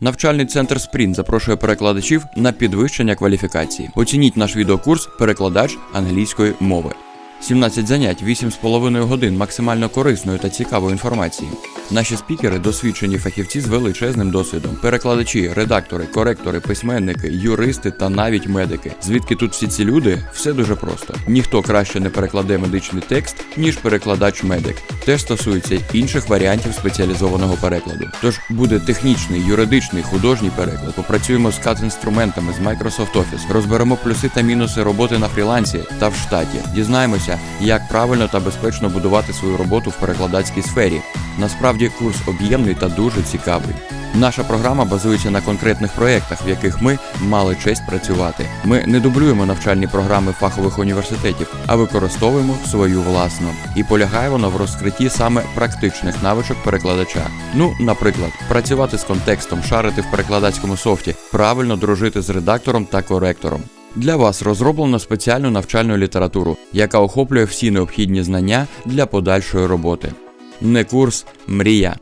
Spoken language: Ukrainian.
Навчальний центр Спрінт запрошує перекладачів на підвищення кваліфікації. Оцініть наш відеокурс Перекладач англійської мови. 17 занять, 8,5 годин максимально корисної та цікавої інформації. Наші спікери досвідчені фахівці з величезним досвідом, перекладачі, редактори, коректори, письменники, юристи та навіть медики. Звідки тут всі ці люди? Все дуже просто. Ніхто краще не перекладе медичний текст, ніж перекладач-медик. Теж стосується інших варіантів спеціалізованого перекладу. Тож буде технічний, юридичний, художній переклад. Попрацюємо з кат-інструментами з Microsoft Office, розберемо плюси та мінуси роботи на фрілансі та в штаті. Дізнаємося, як правильно та безпечно будувати свою роботу в перекладацькій сфері. Насправді курс об'ємний та дуже цікавий. Наша програма базується на конкретних проєктах, в яких ми мали честь працювати. Ми не дублюємо навчальні програми фахових університетів, а використовуємо свою власну. І полягає вона в розкритті саме практичних навичок перекладача. Ну, наприклад, працювати з контекстом, шарити в перекладацькому софті, правильно дружити з редактором та коректором. Для вас розроблено спеціальну навчальну літературу, яка охоплює всі необхідні знання для подальшої роботи. Не курс, мрія.